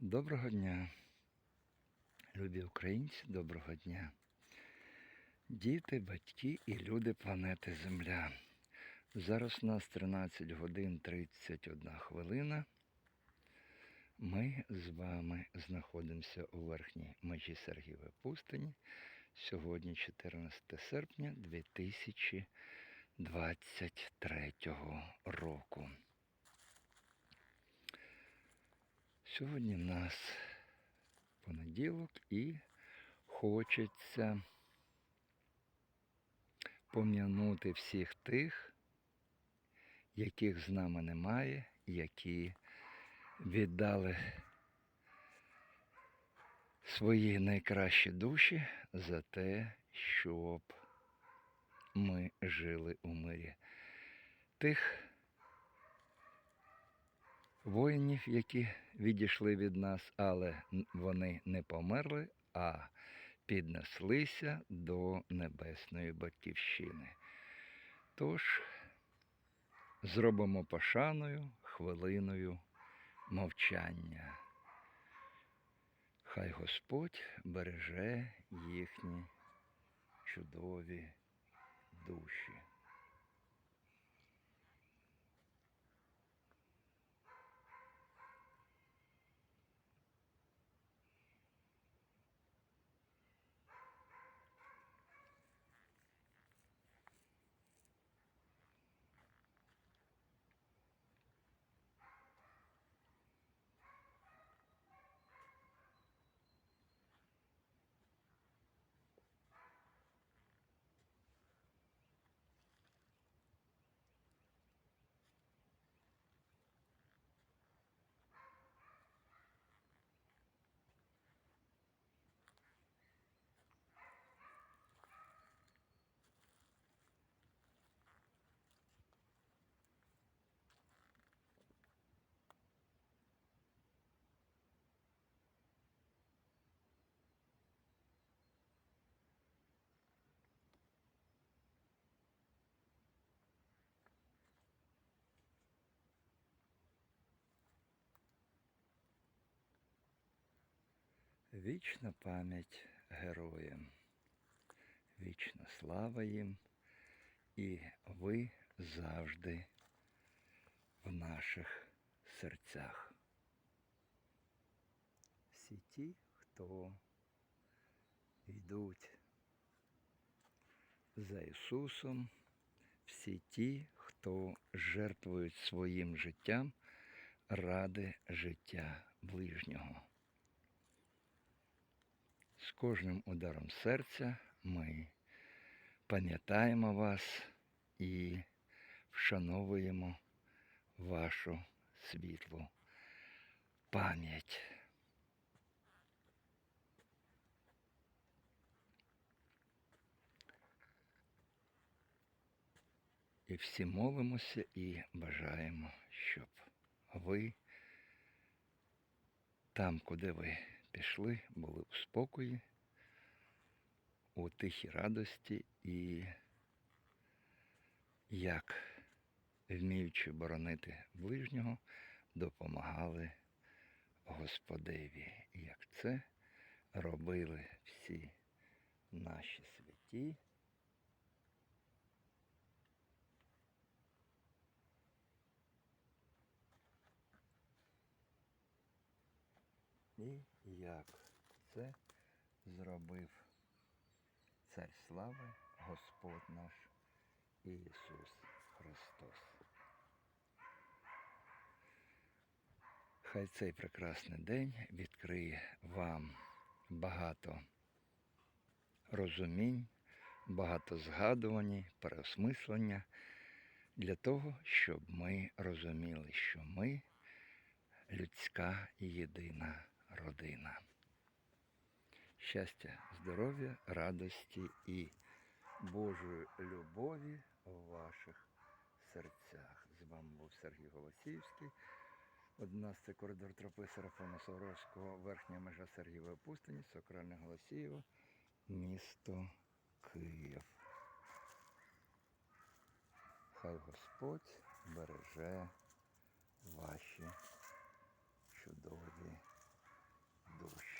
Доброго дня, любі українці, доброго дня. Діти, батьки і люди планети Земля. Зараз у нас 13 годин 31 хвилина. Ми з вами знаходимося у верхній межі Сергієвої пустині. Сьогодні 14 серпня 2023 року. Сьогодні в нас понеділок і хочеться пом'янути всіх тих, яких з нами немає, які віддали свої найкращі душі за те, щоб ми жили у мирі. Тих воїнів, які відійшли від нас, але вони не померли, а піднеслися до небесної батьківщини. Тож зробимо пошаною хвилиною мовчання. Хай Господь береже їхні чудові душі. Вічна пам'ять героям, вічна слава їм, і ви завжди в наших серцях. Всі ті, хто йдуть за Ісусом, всі ті, хто жертвують своїм життям ради життя ближнього. З кожним ударом серця ми пам'ятаємо вас і вшановуємо вашу світлу пам'ять. І всі молимося і бажаємо, щоб ви там, куди ви пішли, були у спокої, у тихій радості і як вміючи боронити ближнього, допомагали Господеві, як це робили всі наші святі. І як це зробив Цар слави, Господь наш Ісус Христос. Хай цей прекрасний день відкриє вам багато розумінь, багато згадувань, переосмислення для того, щоб ми розуміли, що ми людська єдина родина. Щастя, здоров'я, радості і Божої любові у ваших серцях. З вами був Сергій Голосіївський. 11 коридор тропи Серафона Саровського, верхня межа Сергієвої пустині, Сокральне Голосіїво, місто Київ. Хай Господь береже ваші чудові dos.